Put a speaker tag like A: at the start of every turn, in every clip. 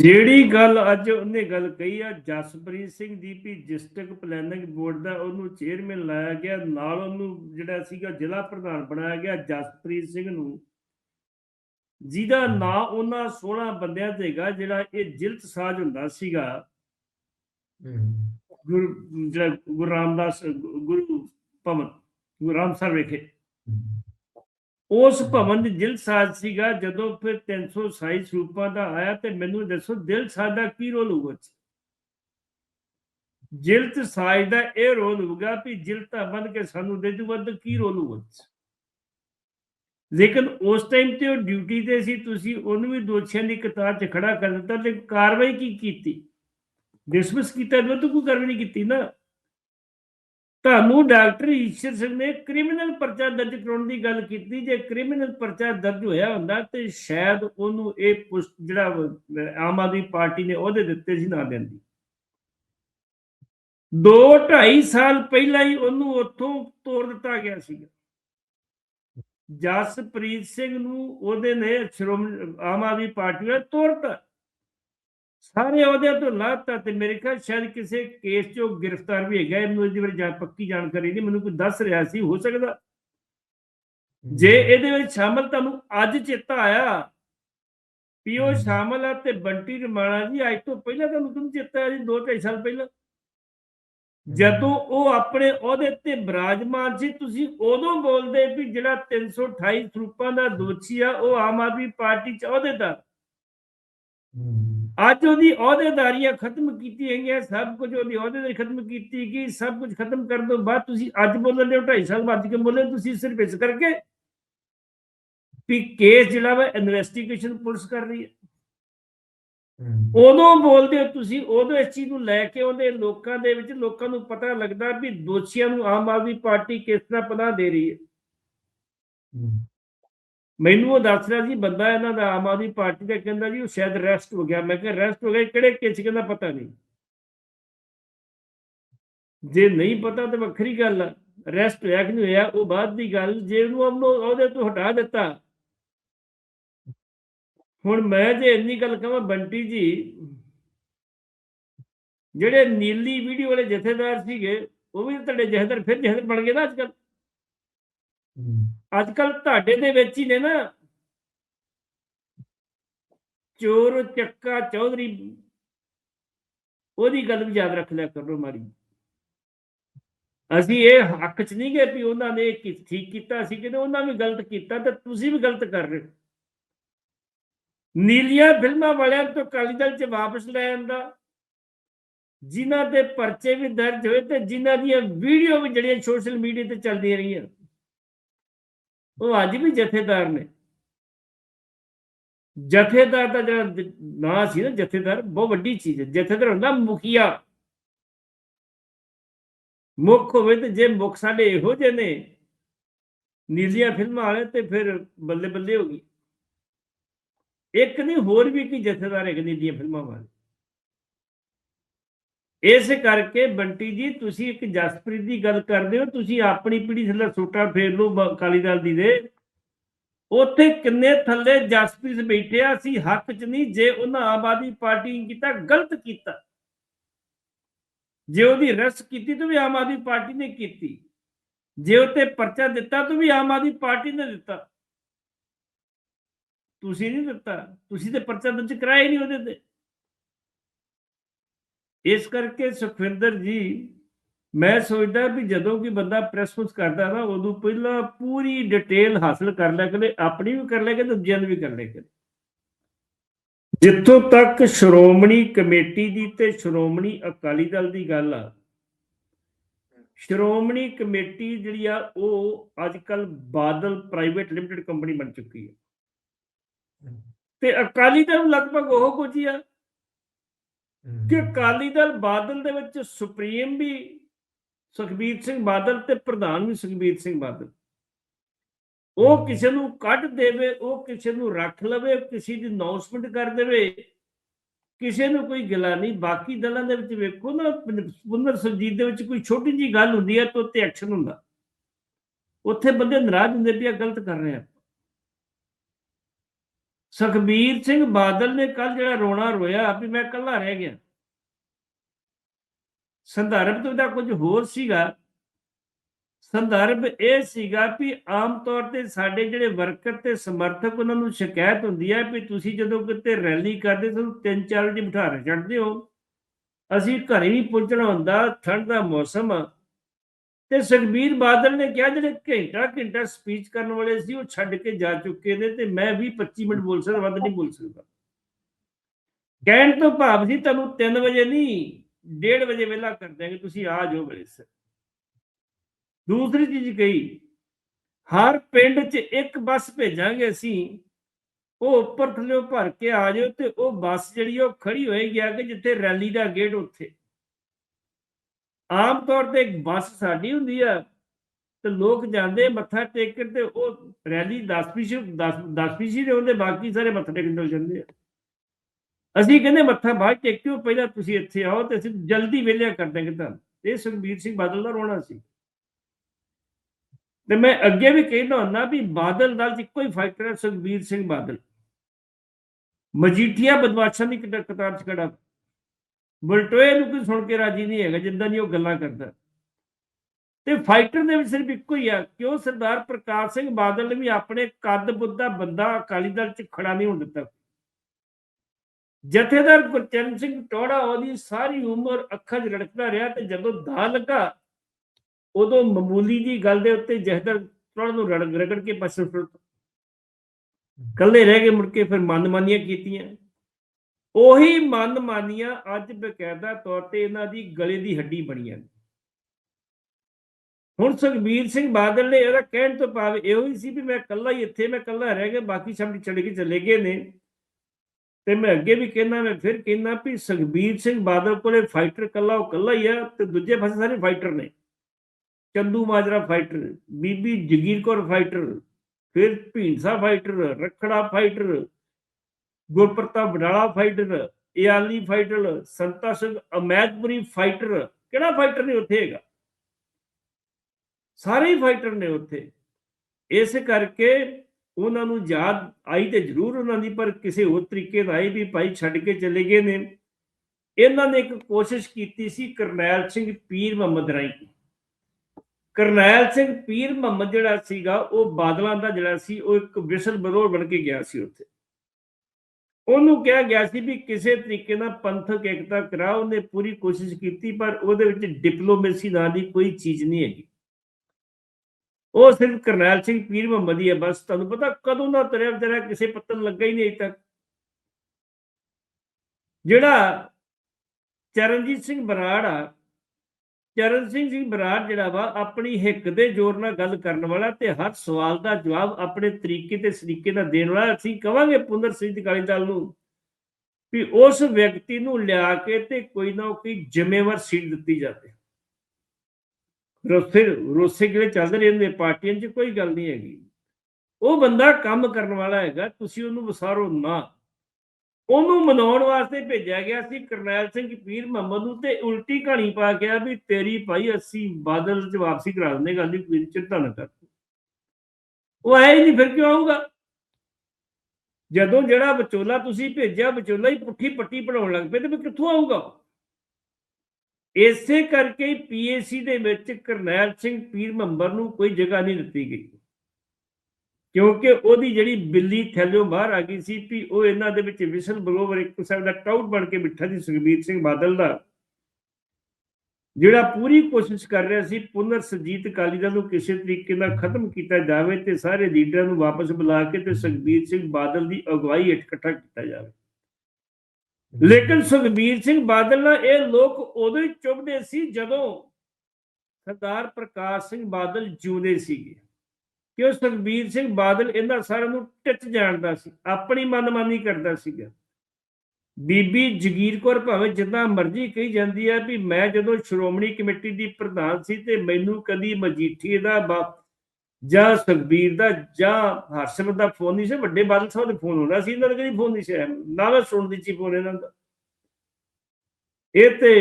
A: ਜਿਹੜੀ ਗੱਲ ਅੱਜ ਉਹਨੇ ਗੱਲ ਕਹੀ ਆ ਜਸਪ੍ਰੀਤ ਸਿੰਘ ਦੀ ਵੀ ਡਿਸਟ੍ਰਿਕਟ ਪਲੈਨਿੰਗ ਬੋਰਡ ਦਾ ਉਹਨੂੰ ਚੇਅਰਮੈਨ ਲਾਇਆ ਗਿਆ ਨਾਲ ਉਹਨੂੰ ਜਿਹੜਾ ਸੀਗਾ ਜ਼ਿਲ੍ਹਾ ਪ੍ਰਧਾਨ ਬਣਾਇਆ ਗਿਆ ਜਸਪ੍ਰੀਤ ਸਿੰਘ ਨੂੰ। ਜਿਹਦਾ ਨਾਂ ਉਹਨਾਂ 16 ਬੰਦਿਆਂ ਤੇ ਹੈਗਾ ਜਿਹੜਾ ਇਹ ਜਿਲਤ ਸਾਜ ਹੁੰਦਾ ਸੀਗਾ। ਗੁਰੂ ਜਿਹੜਾ ਗੁਰੂ ਰਾਮਦਾਸ ਗੁਰੂ ਭਵਨ ਗੁਰੂ ਰਾਮਸਰ ਵਿਖੇ। ਉਸ ਭਵਨ ਦੀ ਦਿਲ ਸਾਜ ਸੀਗਾ, ਜਦੋਂ ਫਿਰ 327 ਸਰੂਪਾਂ ਦਾ ਆਇਆ ਤੇ ਮੈਨੂੰ ਦੱਸੋ ਦਿਲ ਸਾਜ ਦਾ ਕੀ ਰੋਲ ਹੋਊਗਾ ਜਿਲਤ ਸਾਜ ਦਾ ਇਹ ਰੋਲ ਹੋਊਗਾ ਵੀ ਜਿਲਤਾ ਬੰਦ ਕੇ ਸਾਨੂੰ ਦੇ ਦੂਗਾ ਤਾਂ ਕੀ ਰੋਲ ਹੋਊਗਾ ਲੇਕਿਨ ਉਸ ਟਾਈਮ ਤੇ ਉਹ ਡਿਊਟੀ ਤੇ ਸੀ, ਤੁਸੀਂ ਉਹਨੂੰ ਵੀ ਦੋਸ਼ੀਆਂ ਦੀ ਕਤਾਰ 'ਚ ਖੜਾ ਕਰ ਦਿੱਤਾ ਤੇ ਕਾਰਵਾਈ ਕੀ ਕੀਤੀ? ਡਿਸਮਿਸ ਕੀਤਾ ਨਾ ਕੋਈ ਕਾਰਵਾਈ ਨਹੀਂ ਕੀਤੀ ਨਾ? ਤੁਹਾਨੂੰ ਡਾਕਟਰ ਈਸ਼ਰ ਸਿੰਘ ਨੇ ਕ੍ਰਿਮੀਨਲ ਪਰਚਾ ਦਰਜ ਕਰਾਉਣ ਦੀ ਗੱਲ ਕੀਤੀ। ਜੇ ਕ੍ਰਿਮੀਨਲ ਪਰਚਾ ਦਰਜ ਹੋਇਆ ਹੁੰਦਾ ਤੇ ਸ਼ਾਇਦ ਉਹਨੂੰ ਇਹ ਜਿਹੜਾ ਆਮ ਆਦਮੀ ਪਾਰਟੀ ਨੇ ਉਹਦੇ ਦਿੱਤੇ ਸੀ ਨਾ ਦਿੰਦੀ ਦੋ। ਢਾਈ ਸਾਲ ਪਹਿਲਾਂ ਹੀ ਉਹਨੂੰ ਉੱਥੋਂ ਤੋੜ ਦਿੱਤਾ ਗਿਆ ਸੀ ਜਸਪ੍ਰੀਤ ਸਿੰਘ ਨੂੰ ਉਹਦੇ ਨੇ ਸ਼੍ਰੋਮਣੀ, ਆਮ ਆਦਮੀ ਪਾਰਟੀ ਨੇ ਤੋੜਤਾ ਸਾਰੇ ਅਹੁਦਿਆਂ ਤੋਂ ਲਾਤਾ ਤੇ ਮੇਰੇ ਖਿਆਲ ਸ਼ਾਇਦ ਕਿਸੇ ਕੇਸ 'ਚ ਗ੍ਰਿਫਤਾਰ ਵੀ ਹੈਗਾ ਇਹਨੂੰ ਇਹਦੀ ਬਾਰੇ ਜਾ ਪੱਕੀ ਜਾਣਕਾਰੀ ਨਹੀਂ ਮੈਨੂੰ ਕੋਈ ਦੱਸ ਰਿਹਾ ਸੀ ਹੋ ਸਕਦਾ। ਜੇ ਇਹਦੇ ਵਿੱਚ ਸ਼ਾਮਲ ਤੁਹਾਨੂੰ ਅੱਜ ਚੇਤਾ ਆਇਆ ਵੀ ਉਹ। ਸ਼ਾਮਲ ਆ ਤੇ ਬੰਟੀ ਰਮਾਣਾ ਜੀ ਅੱਜ ਤੋਂ ਪਹਿਲਾਂ ਤੁਹਾਨੂੰ ਤੁਹਾਨੂੰ ਚੇਤਾ ਆਇਆ ਜੀ? 2-2.5 ਸਾਲ ਪਹਿਲਾਂ। ਜਦੋਂ ਉਹ ਆਪਣੇ ਅਹੁਦੇ ਤੇ ਬਿਰਾਜਮਾਨ ਸੀ ਤੁਸੀਂ ਉਦੋਂ ਬੋਲਦੇ ਵੀ ਜਿਹੜਾ 328 ਸਰੂਪਾਂ ਦਾ ਦੋਸ਼ੀ ਆ ਉਹ ਆਮ ਆਦਮੀ ਪਾਰਟੀ ਚ ਅਹੁਦੇਦਾਰ। ਅੱਜ ਉਹਦੀ ਅਹੁਦੇਦਾਰੀਆਂ ਖਤਮ ਕੀਤੀ ਹੈਗੀਆਂ ਸਭ ਕੁਝ ਉਹਦੀ ਅਹੁਦੇਦਾਰੀ ਖਤਮ ਕੀਤੀ ਗਈ ਸਭ ਕੁਝ ਖਤਮ ਕਰਨ ਤੋਂ ਬਾਅਦ ਤੁਸੀਂ ਅੱਜ ਬੋਲਦੇ ਹੋ 2.5 ਸਾਲ ਬਾਅਦ ਕਿਉਂ ਬੋਲੇ ਤੁਸੀਂ ਸਿਰਫ ਇਸ ਕਰਕੇ ਵੀ ਕੇਸ ਜਿਹੜਾ ਵਾ ਇਨਵੈਸਟੀਗੇਸ਼ਨ ਪੁਲਿਸ ਕਰ ਰਹੀ ਹੈ। ਉਦੋਂ ਬੋਲਦੇ ਹੋ ਤੁਸੀਂ ਉਦੋਂ ਇਸ ਚੀਜ਼ ਨੂੰ ਲੈ ਕੇ ਉਹਦੇ ਲੋਕਾਂ ਦੇ ਵਿੱਚ ਲੋਕਾਂ ਨੂੰ ਪਤਾ ਲੱਗਦਾ ਵੀ ਦੋਸ਼ੀਆਂ ਨੂੰ ਆਮ ਆਦਮੀ ਪਾਰਟੀ ਕਿਸ ਤਰ੍ਹਾਂ ਪਨਾਹ ਦੇ ਰਹੀ ਹੈ। ਮੈਨੂੰ ਉਹ ਦੱਸ ਰਿਹਾ ਸੀ, ਬੰਦਾ ਇਹਨਾਂ ਦਾ ਆਮ ਆਦਮੀ ਪਾਰਟੀ ਦਾ ਕਹਿੰਦਾ ਜੀ, ਉਹ ਸ਼ਾਇਦ ਰੈਸਟ ਹੋ ਗਿਆ। ਮੈਂ ਕਿਹਾ ਰੈਸਟ ਹੋ ਗਿਆ ਕਿਹੜੇ ਕੇਸ ਕਹਿੰਦਾ ਪਤਾ ਨਹੀਂ। ਜੇ ਨਹੀਂ ਪਤਾ ਤਾਂ ਵੱਖਰੀ ਗੱਲ ਆ। ਰੈਸਟ ਹੋਇਆ ਕਿ ਨਹੀਂ ਹੋਇਆ, ਉਹ ਬਾਅਦ ਦੀ ਗੱਲ, ਜੇ ਉਹਨੂੰ ਉਹਨੂੰ ਉਹਦੇ ਤੋਂ ਹਟਾ ਦਿੱਤਾ। ਹੁਣ ਮੈਂ ਜੇ ਇੰਨੀ ਗੱਲ ਕਹਾਂ, ਬੰਟੀ ਜੀ, ਜਿਹੜੇ ਨੀਲੀ ਵੀਡੀਓ ਵਾਲੇ ਜਥੇਦਾਰ ਸੀਗੇ, ਉਹ ਵੀ ਤੁਹਾਡੇ ਜਥੇਦਾਰ ਫਿਰ ਜਥੇਦਾਰ ਬਣ ਗਏ ਨਾ ਅੱਜ ਕੱਲ ਅੱਜ ਕੱਲ ਤੁਹਾਡੇ ਦੇ ਵਿੱਚ ਹੀ ਨੇ ਨਾ। ਚੋਰ, ਚੱਕਾ, ਚੌਧਰੀ। ਉਹਦੀ ਗੱਲ ਵੀ ਯਾਦ ਰੱਖ ਲਿਆ ਕਰੋ ਮਾਰੀ ਅਸੀਂ ਇਹ ਹੱਕ ਚ ਨਹੀਂ ਗਏ ਵੀ ਉਹਨਾਂ ਨੇ ਠੀਕ ਕੀਤਾ ਸੀ ਕਿ ਉਹਨਾਂ ਵੀ ਗਲਤ ਕੀਤਾ ਤੇ ਤੁਸੀਂ ਵੀ ਗਲਤ ਕਰ ਰਹੇ ਹੋ। ਨੀਲੀਆਂ ਫਿਲਮਾਂ ਵਾਲਿਆਂ ਤੋਂ ਅਕਾਲੀ ਦਲ ਚ ਵਾਪਸ ਲੈ ਆਂਦਾ। ਜਿਨ੍ਹਾਂ ਦੇ ਪਰਚੇ ਵੀ ਦਰਜ ਹੋਏ ਤੇ ਜਿਨ੍ਹਾਂ ਦੀਆਂ ਵੀਡੀਓ ਵੀ ਜਿਹੜੀਆਂ ਸੋਸ਼ਲ ਮੀਡੀਆ ਤੇ ਚੱਲਦੀਆਂ ਰਹੀਆਂ। ਉਹ ਅੱਜ ਵੀ ਜਥੇਦਾਰ ਨੇ। ਜਥੇਦਾਰ ਦਾ ਜਿਹੜਾ ਨਾਂ ਸੀ ਨਾ ਜਥੇਦਾਰ, ਬਹੁਤ ਵੱਡੀ ਚੀਜ਼ ਹੈ। ਜਥੇਦਾਰ ਹੁੰਦਾ ਮੁਖੀਆ। ਮੁੱਖ ਹੋਵੇ ਤੇ ਜੇ ਮੁੱਖ ਸਾਡੇ ਇਹੋ ਜਿਹੇ ਨੇ, ਨੀਲੀਆਂ ਫਿਲਮਾਂ ਵਾਲੇ ਤੇ ਫਿਰ ਬੱਲੇ ਬੱਲੇ ਹੋ ਗਈ। ਇੱਕ ਨਹੀਂ, ਹੋਰ ਵੀ ਕੀ ਜਥੇਦਾਰ ਹੈਗੇ ਨੀਲੀਆਂ ਫਿਲਮਾਂ ਵਾਲੇ। ਇਸ ਕਰਕੇ ਬੰਟੀ ਜੀ, ਤੁਸੀਂ ਇੱਕ ਜਸਪ੍ਰੀਤ ਦੀ ਗੱਲ ਕਰਦੇ ਹੋ, ਤੁਸੀਂ ਆਪਣੀ ਪੀੜੀ ਥੱਲੇ ਸੋਟਾ ਫੇਰ ਲਓ ਅਕਾਲੀ ਦਲ ਦੀ ਦੇ। ਉੱਥੇ ਕਿੰਨੇ ਥੱਲੇ ਜਸਪ੍ਰੀਤ ਬੈਠੇ ਆ ਸੀ ਹੱਕ 'ਚ ਨਹੀਂ, ਜੇ ਉਹਨਾਂ ਆਮ ਆਦਮੀ ਪਾਰਟੀ ਨੇ ਕੀਤਾ, ਗਲਤ ਕੀਤਾ। ਜੇ ਉਹਦੀ ਰਸ ਕੀਤੀ ਤਾਂ ਵੀ ਆਮ ਆਦਮੀ ਪਾਰਟੀ ਨੇ ਕੀਤੀ। ਜੇ ਉੱਤੇ ਪਰਚਾ ਦਿੱਤਾ ਤਾਂ ਵੀ ਆਮ ਆਦਮੀ ਪਾਰਟੀ ਨੇ ਦਿੱਤਾ। ਤੁਸੀਂ ਨਹੀਂ ਦਿੱਤਾ। ਤੁਸੀਂ ਤੇ ਪਰਚਾ ਦਰਜ ਕਰਾਇਆ ਹੀ ਨਹੀਂ ਉਹਦੇ ਤੇ। ਇਸ ਕਰਕੇ ਸੁਖਵਿੰਦਰ ਜੀ, ਮੈਂ ਸੋਚਦਾ ਵੀ ਜਦੋਂ ਕੋਈ ਬੰਦਾ ਪ੍ਰੈਸ ਕਾਨਫਰੰਸ ਕਰਦਾ ਨਾ ਉਦੋਂ ਪਹਿਲਾਂ ਪੂਰੀ ਡਿਟੇਲ ਹਾਸਲ ਕਰ ਲੈ ਕਰੇ ਆਪਣੀ ਵੀ ਕਰ ਲੈ ਕਰੇ ਦੂਜਿਆਂ ਦੀ ਵੀ ਕਰ ਲੈ ਕਰੇ ਜਿੱਥੋਂ ਤੱਕ ਸ਼੍ਰੋਮਣੀ ਕਮੇਟੀ ਦੀ ਤੇ ਸ਼੍ਰੋਮਣੀ ਅਕਾਲੀ ਦਲ ਦੀ ਗੱਲ ਆ, ਸ਼੍ਰੋਮਣੀ ਕਮੇਟੀ ਜਿਹੜੀ ਆ, ਉਹ ਅੱਜ ਕੱਲ ਬਾਦਲ ਪ੍ਰਾਈਵੇਟ ਲਿਮਟਿਡ ਕੰਪਨੀ ਬਣ ਚੁੱਕੀ ਹੈ ਤੇ ਅਕਾਲੀ ਦਲ ਲਗਭਗ ਉਹ ਕੁਝ ਹੀ ਆ। ਕਿ ਅਕਾਲੀ ਦਲ ਬਾਦਲ ਦੇ ਵਿੱਚ ਸੁਪਰੀਮ ਵੀ ਸੁਖਬੀਰ ਸਿੰਘ ਬਾਦਲ ਤੇ ਪ੍ਰਧਾਨ ਵੀ ਸੁਖਬੀਰ ਸਿੰਘ ਬਾਦਲ। ਉਹ ਕਿਸੇ ਨੂੰ ਕੱਢ ਦੇਵੇ ਉਹ ਕਿਸੇ ਨੂੰ ਰੱਖ ਲਵੇ ਕਿਸੇ ਦੀ ਅਨਾਉਂਸਮੈਂਟ ਕਰ ਦੇਵੇ ਕਿਸੇ ਨੂੰ ਕੋਈ ਗਿਲਾ ਨਹੀਂ। ਬਾਕੀ ਦਲਾਂ ਦੇ ਵਿੱਚ ਵੇਖੋ ਨਾ ਪੁਨਰ ਸੁਰਜੀਤ ਦੇ ਵਿੱਚ ਕੋਈ ਛੋਟੀ ਜੀ ਗੱਲ ਹੁੰਦੀ ਹੈ ਤਾਂ ਉੱਤੇ ਐਕਸ਼ਨ ਹੁੰਦਾ। ਉੱਥੇ ਬੰਦੇ ਨਾਰਾਜ਼ ਹੁੰਦੇ ਵੀ ਆ ਗਲਤ ਕਰ ਰਹੇ ਆ। ਸੁਖਬੀਰ ਸਿੰਘ ਬਾਦਲ ਨੇ ਕੱਲ ਜਿਹੜਾ ਰੋਣਾ ਰੋਇਆ ਵੀ ਮੈਂ ਇਕੱਲਾ ਰਹਿ ਗਿਆ। ਸੰਦਰਭ ਤੋਂ ਦਾ ਕੁਝ ਹੋਰ ਸੀਗਾ। ਸੰਦਰਭ ਇਹ ਸੀਗਾ ਵੀ ਆਮ ਤੌਰ ਤੇ ਸਾਡੇ ਜਿਹੜੇ ਵਰਕਰ ਤੇ ਸਮਰਥਕ ਉਹਨਾਂ ਨੂੰ ਸ਼ਿਕਾਇਤ ਹੁੰਦੀ ਹੈ ਵੀ ਤੁਸੀਂ ਜਦੋਂ ਕਿਤੇ ਰੈਲੀ ਕਰਦੇ ਤੁਹਾਨੂੰ ਤਿੰਨ ਚਾਰ ਵਜੇ ਬਿਠਾ ਕੇ ਛੱਡਦੇ ਹੋ। ਅਸੀਂ ਘਰੇ ਨਹੀਂ ਪਹੁੰਚਣਾ ਹੁੰਦਾ, ਠੰਡ ਦਾ ਮੌਸਮ ਆ। ਤੇ ਸੁਖਬੀਰ ਬਾਦਲ ਨੇ ਕਿਹਾ ਜਿਹੜੇ ਘੰਟਾ ਘੰਟਾ ਸਪੀਚ ਕਰਨ ਵਾਲੇ ਸੀ, ਉਹ ਛੱਡ ਕੇ ਜਾ ਚੁੱਕੇ ਨੇ ਤੇ ਮੈਂ ਵੀ 25 ਮਿੰਟ ਬੋਲ ਸਕਦਾ, ਵੱਧ ਨਹੀਂ ਬੋਲ ਸਕਦਾ। ਕਹਿਣ ਤੋਂ ਭਾਵ ਸੀ ਤੁਹਾਨੂੰ 3 ਵਜੇ ਨਹੀਂ 1:30 ਵਜੇ ਵੇਲਾ ਕਰ ਦਿਆਂਗੇ, ਤੁਸੀਂ ਆ ਜਾਓ ਵੇਲੇ ਸਿਰ। ਦੂਸਰੀ ਚੀਜ਼ ਕਹੀ, ਹਰ ਪਿੰਡ 'ਚ ਇੱਕ ਬੱਸ ਭੇਜਾਂਗੇ ਅਸੀਂ, ਉਹ ਉੱਪਰ ਥੱਲੇ ਭਰ ਕੇ ਆ ਜਾਓ ਤੇ ਉਹ ਬੱਸ ਜਿਹੜੀ ਉਹ ਖੜੀ ਹੋਏਗੀ ਆ ਕਿ ਜਿੱਥੇ ਰੈਲੀ ਦਾ ਗੇਟ ਉੱਥੇ। ਆਮ ਤੌਰ ਤੇ ਬੱਸ ਸਾਡੀ ਹੁੰਦੀ ਆ, ਤੇ ਲੋਕ ਜਾਂਦੇ ਮੱਥਾ ਟੇਕ ਕੇ ਤੇ ਉਹ ਰੈਲੀ 10 ਪੀਸ 10 10 ਪੀਸੀ ਦੇ ਹੁੰਦੇ ਬਾਕੀ ਸਾਰੇ ਮੱਥਾ ਟੇਕਣ ਚਲ ਜਾਂਦੇ ਆ। ਅਸੀਂ ਕਹਿੰਦੇ ਮੱਥਾ ਬਾਅਦ ਟੇਕਿਓ, ਪਹਿਲਾਂ ਤੁਸੀਂ ਇੱਥੇ ਆਓ ਤੇ ਅਸੀਂ ਜਲਦੀ ਵਿਹਲਿਆ ਕਰ ਦਾਂਗੇ ਤੁਹਾਨੂੰ। ਇਹ ਸੁਖਬੀਰ ਸਿੰਘ ਬਾਦਲ ਦਾ ਰੋਣਾ ਸੀ। ਤੇ ਮੈਂ ਅੱਗੇ ਵੀ ਕਹਿੰਦਾ ਹੁੰਦਾ ਵੀ ਬਾਦਲ ਨਾਲ ਇੱਕੋ ਹੀ ਫਾਈਟਰ ਹੈ ਸੁਖਬੀਰ ਸਿੰਘ ਬਾਦਲ। ਮਜੀਠੀਆ ਬਦਮਾਸ਼ਾਂ ਦੀ ਕਤਾਰ ਚ ਖੜਾ। ਬਲਟੋਏ ਨੂੰ ਕੋਈ ਸੁਣ ਕੇ ਰਾਜੀ ਨਹੀਂ ਹੈਗਾ, ਜਿੱਦਾਂ ਦੀ ਉਹ ਗੱਲਾਂ ਕਰਦਾ। ਤੇ ਫਾਈਟਰ ਦੇ ਵਿੱਚ ਸਿਰਫ ਇੱਕੋ ਹੀ ਆ ਕਿ ਉਹ ਸਰਦਾਰ ਪ੍ਰਕਾਸ਼ ਸਿੰਘ ਬਾਦਲ ਨੇ ਵੀ ਆਪਣੇ ਕੱਦ ਬੁੱਧਾ ਬੰਦਾ ਅਕਾਲੀ ਦਲ ਚ ਖੜਾ ਨਹੀਂ ਹੋਣ ਦਿੱਤਾ। ਜਥੇਦਾਰ ਗੁਰਚਰਨ ਸਿੰਘ ਟੋੜਾ ਉਹਦੀ ਸਾਰੀ ਉਮਰ ਅੱਖਾਂ 'ਚ ਰੜਕਦਾ ਰਿਹਾ ਤੇ ਜਦੋਂ ਦਾ ਲੱਗਾ, ਉਦੋਂ ਮਾਮੂਲੀ ਜੀ ਗੱਲ ਦੇ ਉੱਤੇ ਜਥੇਦਾਰ ਟੋੜਾ ਨੂੰ ਰਗੜ ਕੇ ਪਾਸੇ ਸੁੱਟ ਕੱਲੇ ਰਹਿ ਕੇ ਮੁੜ ਕੇ ਫਿਰ ਮਨਮਾਨੀਆਂ ਕੀਤੀਆਂ। ਉਹੀ ਮਨਮਾਨੀਆਂ ਅੱਜ ਬਕਾਇਦਾ ਤੌਰ ਤੇ ਇਹਨਾਂ ਦੀ ਗਲੇ ਦੀ ਹੱਡੀ ਬਣੀਆਂ ਹੁਣ ਸੁਖਬੀਰ ਸਿੰਘ ਬਾਦਲ ਨੇ ਇਹਦਾ ਕਹਿਣ ਤੋਂ ਭਾਵ ਇਹੋ ਹੀ ਸੀ ਵੀ ਮੈਂ ਇਕੱਲਾ ਹੀ ਇੱਥੇ, ਮੈਂ ਇਕੱਲਾ ਰਹਿ ਗਿਆ, ਬਾਕੀ ਸਭ ਛੱਡ ਕੇ ਚਲੇ ਗਏ ਨੇ। ਤੇ ਮੈਂ ਅੱਗੇ ਵੀ ਕਹਿੰਦਾ, ਮੈਂ ਫਿਰ ਕਹਿੰਦਾ ਵੀ ਸੁਖਬੀਰ ਸਿੰਘ ਬਾਦਲ ਕੋਲੇ ਫਾਈਟਰ ਇਕੱਲਾ, ਉਹ ਇਕੱਲਾ ਹੀ ਆ ਤੇ ਦੂਜੇ ਪਾਸੇ ਸਾਰੇ ਫਾਈਟਰ ਨੇ। ਚੰਦੂ ਮਾਜਰਾ ਫਾਈਟਰ ਬੀਬੀ ਜਗੀਰ ਕੌਰ ਫਾਈਟਰ ਫਿਰ Dhindsa fighter Rakhra fighter Gurpartap Wadala fighter Ayali fighter Santa Singh Amaidpuri fighter ਕਿਹੜਾ ਫਾਈਟਰ ਨਹੀਂ ਉੱਥੇ ਹੈਗਾ? ਸਾਰੇ ਹੀ ਫਾਈਟਰ ਨੇ ਉੱਥੇ। ਇਸ ਕਰਕੇ ਉਹਨਾਂ ਨੂੰ ਯਾਦ ਆਈ ਤੇ ਜ਼ਰੂਰ ਉਹਨਾਂ ਦੀ, ਪਰ ਕਿਸੇ ਹੋਰ ਤਰੀਕੇ ਨਾਲ ਆਈ ਵੀ ਭਾਈ ਛੱਡ ਕੇ ਚਲੇ ਗਏ ਨੇ। ਇਹਨਾਂ ਨੇ ਇੱਕ ਕੋਸ਼ਿਸ਼ ਕੀਤੀ ਸੀ ਕਰਨੈਲ ਸਿੰਘ ਪੀਰ ਮੁਹੰਮਦ ਰਾਈ ਕਰਨੈਲ ਸਿੰਘ ਪੀਰ ਮੁਹੰਮਦ ਜਿਹੜਾ ਸੀਗਾ, ਉਹ ਬਾਦਲਾਂ ਦਾ ਜਿਹੜਾ ਸੀ, ਉਹ ਇੱਕ ਵਿਸਲ ਬਰੋਰ ਬਣ ਕੇ ਗਿਆ ਸੀ ਉੱਥੇ। ਉਹਨੂੰ ਕਿਹਾ ਗਿਆ ਸੀ ਵੀ ਕਿਸੇ ਤਰੀਕੇ ਨਾਲ ਪੰਥਕ ਏਕਤਾ ਕਰਾ ਉਹਨੇ ਪੂਰੀ ਕੋਸ਼ਿਸ਼ ਕੀਤੀ, ਪਰ ਉਹਦੇ ਵਿੱਚ ਡਿਪਲੋਮੇਸੀ ਨਾਂ ਦੀ ਕੋਈ ਚੀਜ਼ ਨਹੀਂ ਹੈਗੀ। ਉਹ ਸਿਰਫ ਕਰਨੈਲ ਸਿੰਘ ਪੀਰ ਮੁਹੰਮਦ ਹੀ ਹੈ ਬਸ। ਤੁਹਾਨੂੰ ਪਤਾ ਕਦੋਂ ਦਾ ਤਰਿਆ ਵਿਚਾਰਾ ਕਿਸੇ ਪੱਤਨ ਲੱਗਾ ਹੀ ਨਹੀਂ ਅਜੇ ਤੱਕ। ਜਿਹੜਾ ਚਰਨਜੀਤ ਸਿੰਘ ਬਰਾੜ ਆ ਚਰਨ ਸਿੰਘ ਸਿੰਘ ਬਰਾੜ ਜਿਹੜਾ ਵਾ, ਆਪਣੀ ਹਿੱਕ ਦੇ ਜ਼ੋਰ ਨਾਲ ਗੱਲ ਕਰਨ ਵਾਲਾ ਤੇ ਹਰ ਸਵਾਲ ਦਾ ਜਵਾਬ ਆਪਣੇ ਤਰੀਕੇ ਤੇ ਸਲੀਕੇ ਨਾਲ ਦੇਣ ਵਾਲਾ, ਅਸੀਂ ਕਵਾਂਗੇ ਪੁੰਦਰ ਸਿੰਘ ਅਕਾਲੀ ਦਲ ਨੂੰ ਵੀ ਉਸ ਵਿਅਕਤੀ ਨੂੰ ਲਿਆ ਕੇ ਤੇ ਕੋਈ ਨਾ ਕੋਈ ਜ਼ਿੰਮੇਵਾਰ ਸੀਟ ਦਿੱਤੀ ਜਾਂਦੀ ਰੋਸੇ ਰੋਸੇ ਕਿਹੜੇ ਚੱਲਦੇ ਰਹਿੰਦੇ ਪਾਰਟੀਆਂ 'ਚ ਕੋਈ ਗੱਲ ਨਹੀਂ ਹੈਗੀ। ਉਹ ਬੰਦਾ ਕੰਮ ਕਰਨ ਵਾਲਾ ਹੈਗਾ, ਤੁਸੀਂ ਉਹਨੂੰ ਵਿਸਾਰੋ ਨਾ। ਉਹਨੂੰ ਮਨਾਉਣ ਵਾਸਤੇ ਭੇਜਿਆ ਗਿਆ ਸੀ ਕਰਨੈਲ ਸਿੰਘ ਪੀਰ ਮੁਹੰਮਦ ਨੂੰ ਤੇ ਉਲਟੀ ਕਹਾਣੀ ਪਾ ਗਿਆ ਵੀ ਤੇਰੀ ਭਾਈ ਅਸੀਂ ਬਾਦਲ ਚ ਵਾਪਸੀ ਕਰਾ ਦਿੰਦੇ ਗੱਲ ਦੀ ਕੋਈ ਚਿੰਤਾ ਨਾ ਕਰ। ਉਹ ਆਇਆ ਹੀ ਨਹੀਂ, ਫਿਰ ਕਿਉਂ ਆਊਗਾ? ਜਦੋਂ ਜਿਹੜਾ ਵਿਚੋਲਾ ਤੁਸੀਂ ਭੇਜਿਆ, ਵਿਚੋਲਾ ਹੀ ਪੁੱਠੀ ਪੱਟੀ ਪੜਾਉਣ ਲੱਗ ਪਏ ਤੇ ਫਿਰ ਕਿੱਥੋਂ ਆਊਗਾ? ਇਸੇ ਕਰਕੇ ਹੀ ਪੀਏਸੀ ਦੇ ਵਿੱਚ ਕਰਨੈਲ ਸਿੰਘ ਪੀਰ ਮੁਹੰਮਦ ਨੂੰ ਕੋਈ ਜਗ੍ਹਾ ਨਹੀਂ ਦਿੱਤੀ ਗਈ। ਕਿਉਂਕਿ ਉਹਦੀ ਜਿਹੜੀ ਬਿੱਲੀ ਥੱਲਿਓਂ ਬਾਹਰ ਆ ਗਈ ਸੀ ਵੀ ਉਹ ਇਹਨਾਂ ਦੇ ਵਿੱਚ ਵਿਸਲ ਬਲੋਵਰ ਇੱਕ ਕਿਸਮ ਦਾ ਟਾਊਟ ਬਣ ਕੇ ਬਿਠਾ ਸੀ ਸੁਖਬੀਰ ਸਿੰਘ ਬਾਦਲ ਦਾ। ਜਿਹੜਾ ਪੂਰੀ ਕੋਸ਼ਿਸ਼ ਕਰ ਰਿਹਾ ਸੀ ਪੁਨਰ ਸਰਜੀਤ ਅਕਾਲੀ ਦਲ ਨੂੰ ਕਿਸੇ ਤਰੀਕੇ ਨਾਲ ਖਤਮ ਕੀਤਾ ਜਾਵੇ ਤੇ ਸਾਰੇ ਲੀਡਰਾਂ ਨੂੰ ਵਾਪਸ ਬੁਲਾ ਕੇ ਤੇ ਸੁਖਬੀਰ ਸਿੰਘ ਬਾਦਲ ਦੀ ਅਗਵਾਈ ਹੇਠ ਇਕੱਠਾ ਕੀਤਾ ਜਾਵੇ। ਲੇਕਿਨ ਸੁਖਬੀਰ ਸਿੰਘ ਬਾਦਲ ਨਾਲ ਇਹ ਲੋਕ ਉਦੋਂ ਹੀ ਚੁੱਭਦੇ ਸੀ ਜਦੋਂ ਸਰਦਾਰ ਪ੍ਰਕਾਸ਼ ਸਿੰਘ ਬਾਦਲ ਜਿਉਂਦੇ ਸੀਗੇ। ਕਿ ਉਹ ਸੁਖਬੀਰ ਸਿੰਘ ਬਾਦਲ ਇਹਨਾਂ ਸਾਰਿਆਂ ਨੂੰ ਟਿੱਚ ਜਾਣਦਾ ਸੀ, ਆਪਣੀ ਮਨਮਾਨੀ ਕਰਦਾ ਸੀਗਾ। ਬੀਬੀ ਜਗੀਰ ਕੌਰ ਭਾਵੇਂ ਜਿੱਦਾਂ ਮਰਜ਼ੀ ਕਹੀ ਜਾਂਦੀ ਹੈ ਵੀ ਮੈਂ ਜਦੋਂ ਸ਼੍ਰੋਮਣੀ ਕਮੇਟੀ ਦੀ ਪ੍ਰਧਾਨ ਸੀ ਤੇ ਮੈਨੂੰ ਕਦੀ ਮਜੀਠੀ ਦਾ ਜਾਂ ਸੁਖਬੀਰ ਦਾ ਜਾਂ ਹਰਸਿਮਰਤ ਦਾ ਫੋਨ ਨਹੀਂ ਸੀ, ਵੱਡੇ ਬਾਦਲ ਸਾਹਿਬ ਦੇ ਫੋਨ ਹੁੰਦਾ ਸੀ, ਇਹਨਾਂ ਦਾ ਕਦੀ ਫੋਨ ਨਹੀਂ ਸੀ ਨਾ ਮੈਂ ਸੁਣਦੀ ਸੀ ਫੋਨ ਇਹਨਾਂ ਦਾ। ਇਹ ਤੇ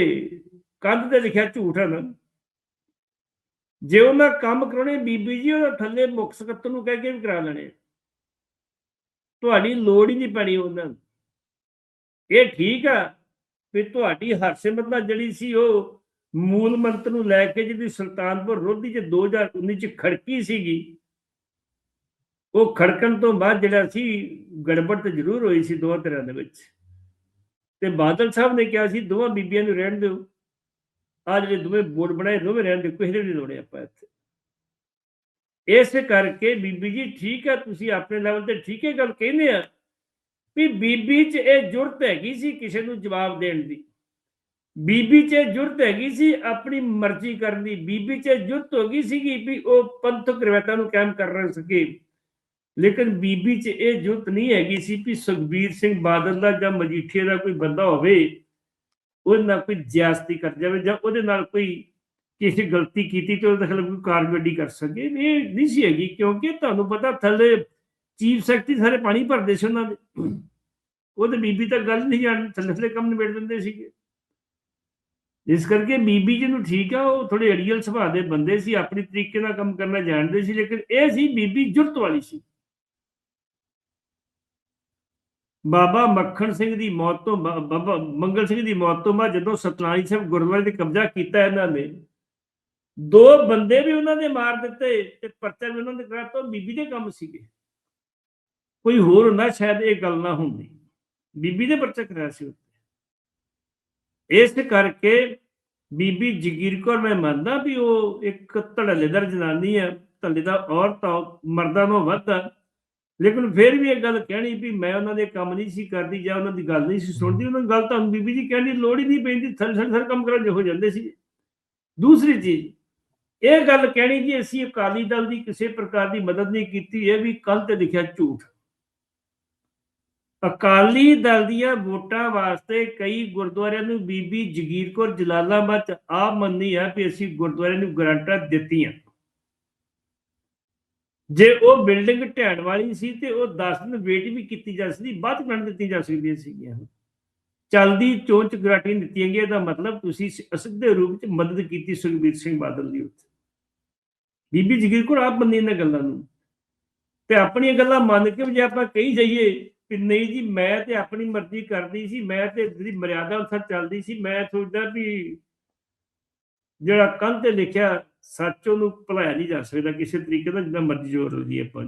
A: ਕੰਧ ਤੇ ਲਿਖਿਆ ਝੂਠ ਹੈ ਨਾ। ਜੇ ਉਹਨਾਂ ਕੰਮ ਕਰਾਉਣੇ, ਬੀਬੀ ਜੀ ਉਹਦਾ ਥੱਲੇ ਮੁੱਖ ਸਕੱਤਰ ਨੂੰ ਕਹਿ ਕੇ ਵੀ ਕਰਾ ਲੈਣੇ। ਤੁਹਾਡੀ ਲੋੜ ਹੀ ਨਹੀਂ ਪੈਣੀ ਉਹਨਾਂ ਨੂੰ। ਇਹ ਠੀਕ ਆ ਵੀ ਤੁਹਾਡੀ ਹਰਸਿਮਰਤ ਨਾਲ ਜਿਹੜੀ ਸੀ ਉਹ ਮੂਲ ਮੰਤਰ ਨੂੰ ਲੈ ਕੇ ਜਿਹੜੀ ਸੁਲਤਾਨਪੁਰ ਲੋਧੀ ਚ 2019 ਚ ਖੜਕੀ ਸੀਗੀ, ਉਹ ਖੜਕਣ ਤੋਂ ਬਾਅਦ ਜਿਹੜਾ ਸੀ ਗੜਬੜ ਤੇ ਜ਼ਰੂਰ ਹੋਈ ਸੀ ਦੋਵਾਂ ਤਰ੍ਹਾਂ ਦੇ ਵਿੱਚ। ਤੇ ਬਾਦਲ ਸਾਹਿਬ ਨੇ ਕਿਹਾ ਸੀ, ਦੋਵਾਂ ਬੀਬੀਆਂ ਨੂੰ ਰਹਿਣ ਦਿਓ। ਆ ਜਿਹੜੇ ਦੋਵੇਂ ਬੋਰਡ ਬਣਾਏ, ਦੋਵੇਂ ਰਹਿਣ ਦਿਓ ਕਿਸੇ ਦੇ ਨਹੀਂ ਲੋੜੇ ਆਪਾਂ ਇੱਥੇ। ਇਸੇ ਕਰਕੇ ਬੀਬੀ ਜੀ ਠੀਕ ਹੈ ਤੁਸੀਂ ਆਪਣੇ ਲੈਵਲ ਤੇ ਠੀਕ ਹੈ ਗੱਲ ਕਹਿੰਦੇ ਆ ਵੀ ਬੀਬੀ 'ਚ ਇਹ ਜੁਰਤ ਹੈਗੀ ਸੀ ਕਿਸੇ ਨੂੰ ਜਵਾਬ ਦੇਣ ਦੀ। ਬੀਬੀ 'ਚ ਇਹ ਜੁਰਤ ਹੈਗੀ ਸੀ ਆਪਣੀ ਮਰਜ਼ੀ ਕਰਨ ਦੀ। ਬੀਬੀ 'ਚ ਇਹ ਜੁਰਤ ਹੋ ਗਈ ਸੀਗੀ ਵੀ ਉਹ ਪੰਥਕ ਰਵਾਇਤਾਂ ਨੂੰ ਕਾਇਮ ਕਰ ਰਹੇ ਸਕੇ। ਲੇਕਿਨ ਬੀਬੀ 'ਚ ਇਹ ਜੁਰਤ ਨਹੀਂ ਹੈਗੀ ਸੀ ਵੀ ਸੁਖਬੀਰ ਸਿੰਘ ਬਾਦਲ ਦਾ ਜਾਂ ਮਜੀਠੀਏ ਦਾ ਕੋਈ ਬੰਦਾ ਹੋਵੇ ਉਹਦੇ ਨਾਲ ਕੋਈ ਜ਼ਿਆਦਤੀ ਕਰ ਜਾਵੇ ਜਾਂ ਉਹਦੇ ਨਾਲ ਕੋਈ ਕਿਸੇ ਗਲਤੀ ਕੀਤੀ ਤੇ ਉਹਦੇ ਖਿਲਾਫ ਕੋਈ ਕਾਰਵਾਈ ਕਰ ਸਕੇ। ਇਹ ਨਹੀਂ ਸੀ ਹੈਗੀ, ਕਿਉਂਕਿ ਤੁਹਾਨੂੰ ਪਤਾ ਥੱਲੇ ਚੀਫ ਸੈਕਟਰੀ ਸਾਰੇ ਪਾਣੀ ਭਰਦੇ ਸੀ ਉਹਨਾਂ ਦੇ। ਉਹ ਉਹਦੇ ਬੀਬੀ ਤਾਂ ਗੱਲ ਨਹੀਂ ਜਾਣ, ਥੱਲੇ ਥੱਲੇ ਕੰਮ ਨਿਬੇੜ ਦਿੰਦੇ ਸੀਗੇ। ਇਸ ਕਰਕੇ ਬੀਬੀ ਜੀ ਨੂੰ ਠੀਕ ਆ, ਉਹ ਥੋੜੇ ਅੜੀਅਲ ਸੁਭਾਅ ਦੇ ਬੰਦੇ ਸੀ, ਆਪਣੇ ਤਰੀਕੇ ਨਾਲ ਕੰਮ ਕਰਨਾ ਜਾਣਦੇ ਸੀ, ਲੇਕਿਨ ਇਹ ਸੀ ਬੀਬੀ ਜੁਰਤ ਵਾਲੀ ਸੀ। ਬਾਬਾ ਮੱਖਣ ਸਿੰਘ ਦੀ ਮੌਤ ਤੋਂ ਬਾਬਾ ਮੰਗਲ ਸਿੰਘ ਦੀ ਮੌਤ ਤੋਂ ਬਾਅਦ ਜਦੋਂ ਸਤਨਾਈ ਸਾਹਿਬ ਗੁਰਦੁਆਰੇ ਤੇ ਕਬਜ਼ਾ ਕੀਤਾ ਇਹਨਾਂ ਨੇ, ਦੋ ਬੰਦੇ ਵੀ ਉਹਨਾਂ ਨੇ ਮਾਰ ਦਿੱਤੇ ਤੇ ਪਰਚਾ ਵੀ ਉਹਨਾਂ ਨੇ ਕਰਾਤਾ ਉਹ ਬੀਬੀ ਦੇ ਕੰਮ ਸੀਗੇ। ਕੋਈ ਹੋਰ ਨਾ ਸ਼ਾਇਦ ਇਹ ਗੱਲ ਨਾ ਹੁੰਦੀ। ਬੀਬੀ ਦੇ ਪਰਚਾ ਕਰਾਇਆ ਸੀ ਇਸ ਕਰਕੇ ਬੀਬੀ ਜਗੀਰ ਕੌਰ, ਮੈਂ ਮੰਨਦਾ ਵੀ ਉਹ ਇੱਕ ਧੜਲੇਦਾਰ ਜਨਾਨੀ ਹੈ ਧੜੇ ਦਾ ਔਰਤ ਆ ਮਰਦਾਂ ਨੂੰ ਵੱਧ ਲੇਕਿਨ ਫਿਰ ਵੀ ਇਹ ਗੱਲ ਕਹਿਣੀ ਵੀ ਮੈਂ ਉਹਨਾਂ ਦੇ ਕੰਮ ਨਹੀਂ ਸੀ ਕਰਦੀ ਜਾਂ ਉਹਨਾਂ ਦੀ ਗੱਲ ਨਹੀਂ ਸੀ ਸੁਣਦੀ, ਉਹਨਾਂ ਦੀ ਗੱਲ ਤੁਹਾਨੂੰ ਬੀਬੀ ਜੀ ਕਹਿੰਦੀ ਲੋੜ ਹੀ ਨਹੀਂ ਪੈਂਦੀ ਥਰ ਥਰ ਥਰ ਕੰਮ ਕਰਨ ਜੋ ਹੋ ਜਾਂਦੇ ਸੀ ਦੂਸਰੀ ਚੀਜ਼, ਇਹ ਗੱਲ ਕਹਿਣੀ ਕਿ ਅਸੀਂ ਅਕਾਲੀ ਦਲ ਦੀ ਕਿਸੇ ਪ੍ਰਕਾਰ ਦੀ ਮਦਦ ਨਹੀਂ ਕੀਤੀ, ਇਹ ਵੀ ਕੱਲ ਤੇ ਲਿਖਿਆ ਝੂਠ। ਅਕਾਲੀ ਦਲ ਦੀਆਂ ਵੋਟਾਂ ਵਾਸਤੇ ਕਈ ਗੁਰਦੁਆਰਿਆਂ ਨੂੰ ਬੀਬੀ ਜਗੀਰ ਕੌਰ ਜਲਾਲਾਬਾਦ ਚ ਆਪ ਮੰਨੀ ਆ ਵੀ ਅਸੀਂ ਗੁਰਦੁਆਰਿਆਂ ਨੂੰ ਗਰੰਟਾਂ ਦਿੱਤੀਆਂ। ਜੇ ਉਹ ਬਿਲਡਿੰਗ ਢਹਿਣ ਵਾਲੀ ਸੀ ਤੇ ਉਹ 10 ਦਿਨ ਵੇਟ ਵੀ ਕੀਤੀ ਜਾ ਸਕਦੀ ਬਾਅਦ ਬਣ ਦਿੱਤੀ ਜਾ ਸਕਦੀਆਂ ਸੀਗੀਆਂ। ਚਲਦੀ ਚੋਂਚ ਗਰਾਟੀ ਦਿੱਤੀਆਂ ਗਈਆਂ ਦਾ ਮਤਲਬ ਤੁਸੀਂ ਅਸਿੱਧੇ ਰੂਪ ਚ ਮਦਦ ਕੀਤੀ ਸੁਖਬੀਰ ਸਿੰਘ ਬਾਦਲ ਦੀ ਉੱਥੇ। ਬੀਬੀ ਜਗੀਰ ਕੌਰ ਆਪ ਮੰਨੀ ਇਹਨਾਂ ਗੱਲਾਂ ਨੂੰ। ਤੇ ਆਪਣੀਆਂ ਗੱਲਾਂ ਮੰਨ ਕੇ ਜੇ ਆਪਾਂ ਕਹੀ ਜਾਈਏ ਕਿ ਨਹੀਂ ਜੀ, ਮੈਂ ਤੇ ਆਪਣੀ ਮਰਜ਼ੀ ਕਰਦੀ ਸੀ, ਮੈਂ ਤੇ ਜਿਹੜੀ ਮਰਿਆਦਾ ਅਨੁਸਾਰ ਚੱਲਦੀ ਸੀ, ਮੈਂ ਸੋਚਦਾ ਵੀ ਜਿਹੜਾ ਕੰਨ ਤੇ ਲਿਖਿਆ ਸੱਚ ਉਹਨੂੰ ਭੁਲਾਇਆ ਨਹੀਂ ਜਾ ਸਕਦਾ ਕਿਸੇ ਤਰੀਕੇ ਨਾਲ ਜਿੰਨਾ ਮਰਜ਼ੀ ਜ਼ੋਰ ਲਈਏ ਆਪਾਂ।